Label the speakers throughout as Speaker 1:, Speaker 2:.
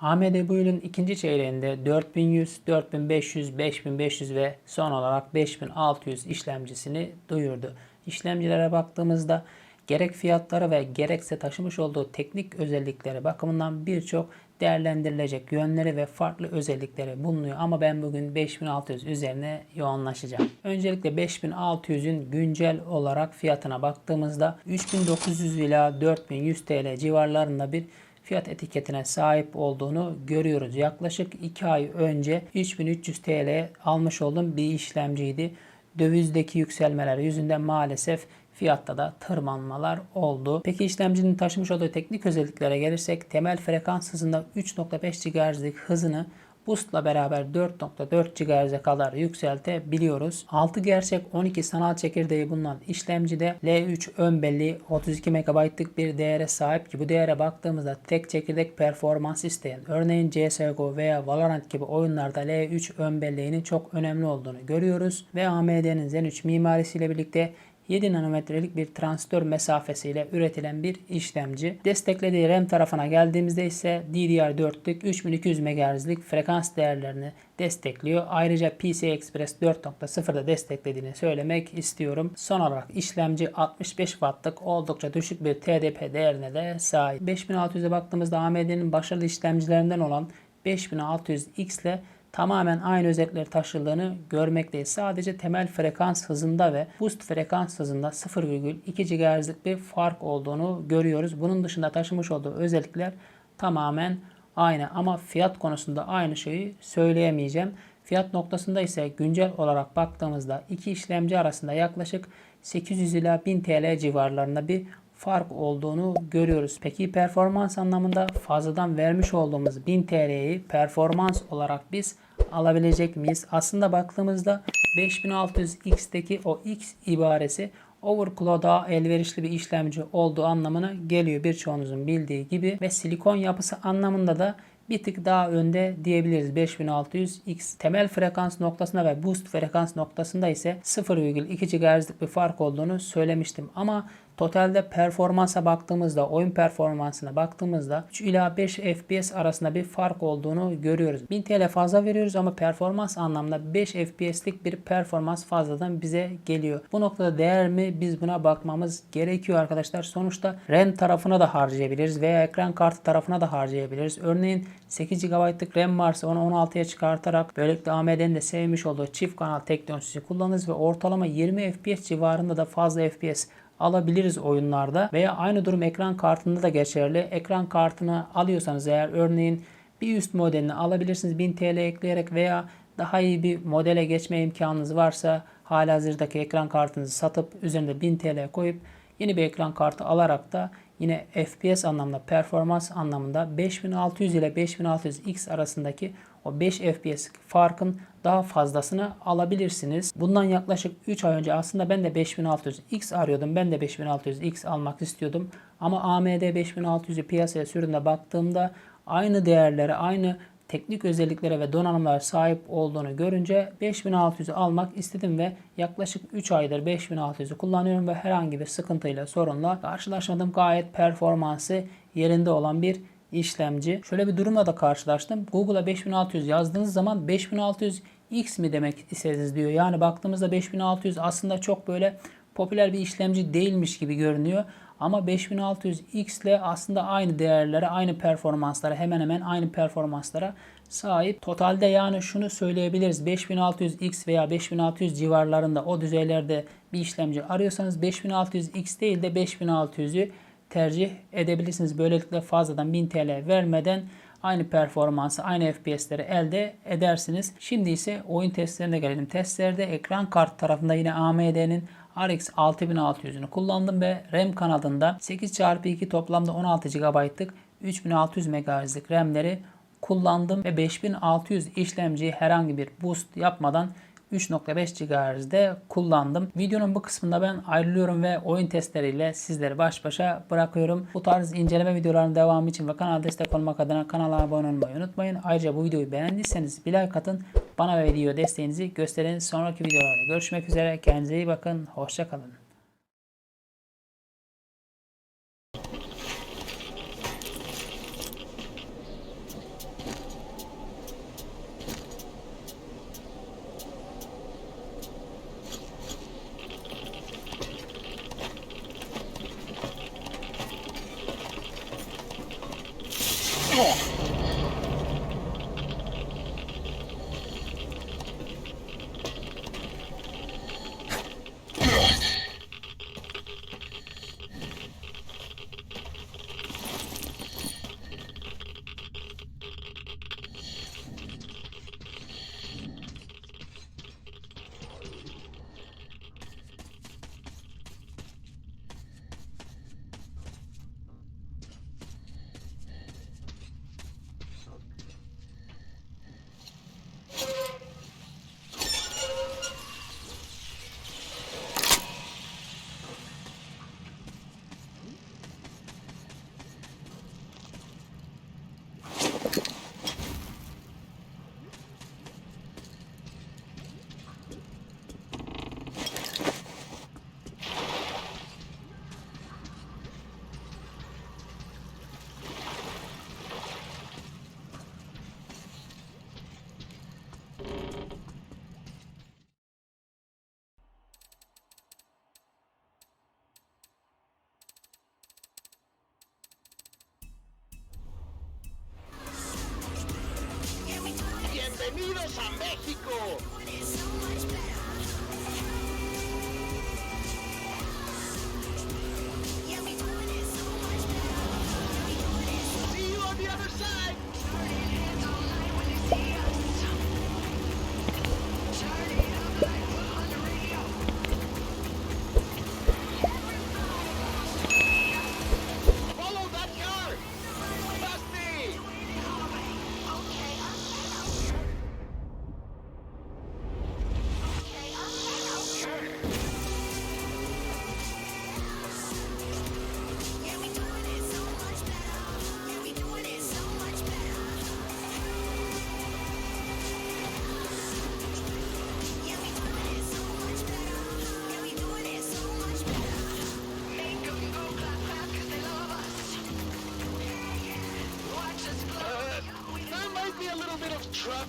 Speaker 1: AMD bu yılın ikinci çeyreğinde 4100, 4500, 5500 ve son olarak 5600 işlemcisini duyurdu. İşlemcilere baktığımızda gerek fiyatları ve gerekse taşımış olduğu teknik özellikleri bakımından birçok değerlendirilecek yönleri ve farklı özellikleri bulunuyor. Ama ben bugün 5600 üzerine yoğunlaşacağım. Öncelikle 5600'ün güncel olarak fiyatına baktığımızda 3900 ila 4100 TL civarlarında bir fiyat etiketine sahip olduğunu görüyoruz. Yaklaşık 2 ay önce 3300 TL almış olduğum bir işlemciydi. Dövizdeki yükselmeler yüzünden maalesef fiyatta da tırmanmalar oldu. Peki işlemcinin taşımış olduğu teknik özelliklere gelirsek temel frekans hızında 3.5 GHz'lik hızını Boost'la beraber 4.4 GHz'e kadar yükseltebiliyoruz. 6 gerçek 12 sanal çekirdeği bulunan işlemcide L3 ön belleği 32 MB'lık bir değere sahip ki bu değere baktığımızda tek çekirdek performans isteyen örneğin CSGO veya Valorant gibi oyunlarda L3 ön belleğinin çok önemli olduğunu görüyoruz ve AMD'nin Zen 3 mimarisiyle birlikte 7 nanometrelik bir transistör mesafesiyle üretilen bir işlemci. Desteklediği RAM tarafına geldiğimizde ise DDR4'lük 3200 MHz'lik frekans değerlerini destekliyor. Ayrıca PCI Express 4.0'da desteklediğini söylemek istiyorum. Son olarak işlemci 65 Watt'lık oldukça düşük bir TDP değerine de sahip. 5600'e baktığımızda AMD'nin başarılı işlemcilerinden olan 5600X ile tamamen aynı özellikleri taşıdığını görmekteyiz. Sadece temel frekans hızında ve boost frekans hızında 0,2 GHz'lik bir fark olduğunu görüyoruz. Bunun dışında taşımış olduğu özellikler tamamen aynı ama fiyat konusunda aynı şeyi söyleyemeyeceğim. Fiyat noktasında ise güncel olarak baktığımızda iki işlemci arasında yaklaşık 800 ila 1000 TL civarlarında bir fark olduğunu görüyoruz. Peki performans anlamında fazladan vermiş olduğumuz 1000 TL'yi performans olarak biz alabilecek miyiz? Aslında baktığımızda 5600X'teki o X ibaresi overclock'a elverişli bir işlemci olduğu anlamına geliyor birçoğunuzun bildiği gibi ve silikon yapısı anlamında da bir tık daha önde diyebiliriz 5600X. Temel frekans noktasında ve boost frekans noktasında ise 0,2 GHz'lik bir fark olduğunu söylemiştim. Ama totalde performansa baktığımızda, oyun performansına baktığımızda 3 ila 5 FPS arasında bir fark olduğunu görüyoruz. 1000 TL fazla veriyoruz ama performans anlamda 5 FPS'lik bir performans fazladan bize geliyor. Bu noktada değer mi? Biz buna bakmamız gerekiyor arkadaşlar. Sonuçta RAM tarafına da harcayabiliriz veya ekran kartı tarafına da harcayabiliriz. Örneğin 8 GB'lık RAM varsa onu 16'ya çıkartarak böylelikle AMD'nin de sevmiş olduğu çift kanal teknolojisi kullanırız ve ortalama 20 FPS civarında da fazla FPS alabiliriz oyunlarda veya aynı durum ekran kartında da geçerli. Ekran kartını alıyorsanız eğer örneğin bir üst modelini alabilirsiniz 1000 TL ekleyerek veya daha iyi bir modele geçme imkanınız varsa halihazırdaki ekran kartınızı satıp üzerinde 1000 TL koyup yeni bir ekran kartı alarak da yine FPS anlamında performans anlamında 5600 ile 5600X arasındaki o 5 FPS farkın daha fazlasını alabilirsiniz. Bundan yaklaşık 3 ay önce aslında ben de 5600X arıyordum. Ben de 5600X almak istiyordum. Ama AMD 5600'ü piyasaya sürümde baktığımda aynı değerlere, aynı teknik özelliklere ve donanımlara sahip olduğunu görünce 5600'ü almak istedim ve yaklaşık 3 aydır 5600'ü kullanıyorum ve herhangi bir sıkıntıyla sorunla karşılaşmadım. Gayet performansı yerinde olan bir işlemci. Şöyle bir durumla da karşılaştım. Google'a 5600 yazdığınız zaman 5600 X mi demek istediniz diyor. Yani baktığımızda 5600 aslında çok böyle popüler bir işlemci değilmiş gibi görünüyor. Ama 5600X ile aslında aynı değerlere, aynı performanslara, hemen hemen aynı performanslara sahip. Totalde yani şunu söyleyebiliriz. 5600X veya 5600 civarlarında o düzeylerde bir işlemci arıyorsanız 5600X değil de 5600'ü tercih edebilirsiniz. Böylelikle fazladan 1000 TL vermeden aynı performansı, aynı FPS'leri elde edersiniz. Şimdi ise oyun testlerine gelelim. Testlerde ekran kart tarafında yine AMD'nin RX 6600'ünü kullandım ve RAM kanadında 8x2 toplamda 16 GB'lık 3600 MHz'lik RAM'leri kullandım ve 5600 işlemciyi herhangi bir boost yapmadan 3.5 GHz'de kullandım. Videonun bu kısmında ben ayrılıyorum ve oyun testleriyle sizleri baş başa bırakıyorum. Bu tarz inceleme videolarının devamı için ve kanala destek olmak adına kanala abone olmayı unutmayın. Ayrıca bu videoyu beğendiyseniz bir like atın. Bana ve video desteğinizi gösterin. Sonraki videolarda görüşmek üzere. Kendinize iyi bakın. Hoşçakalın.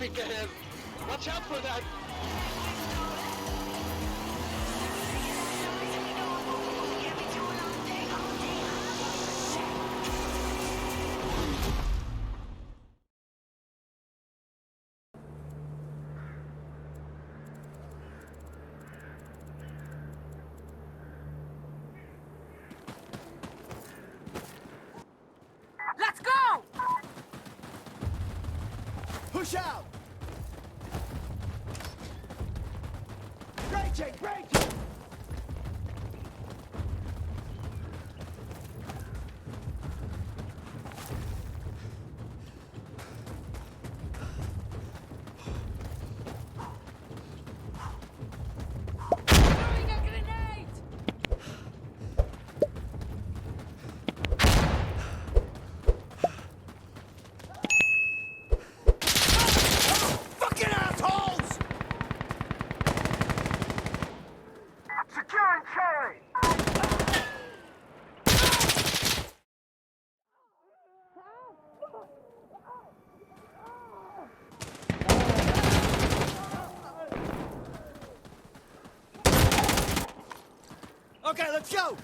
Speaker 2: Watch out for that.
Speaker 3: Push out! Break it, break it! Okay, let's go!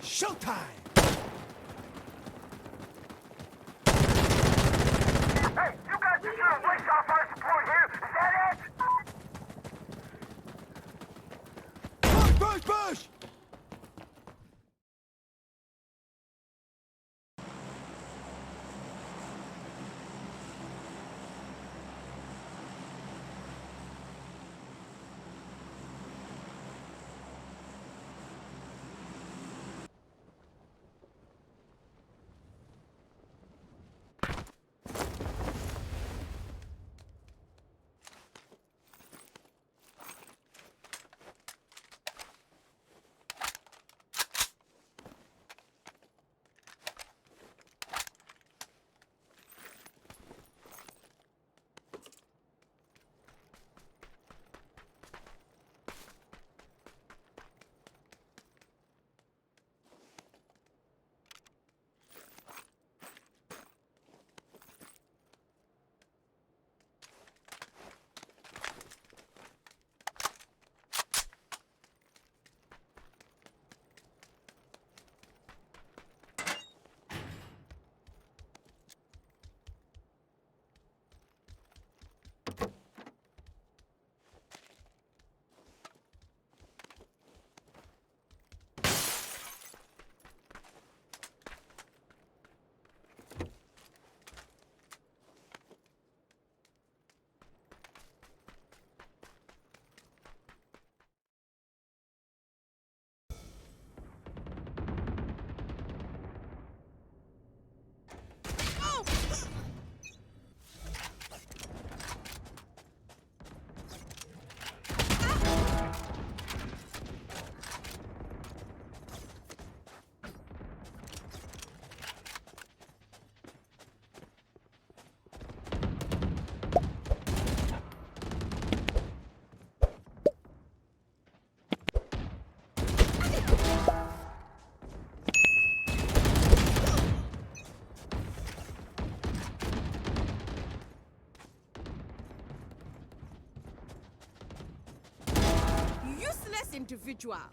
Speaker 3: Showtime!
Speaker 2: Hey, you guys just gonna waste our fire support here? Is that it?
Speaker 3: Push, push, push!
Speaker 4: individual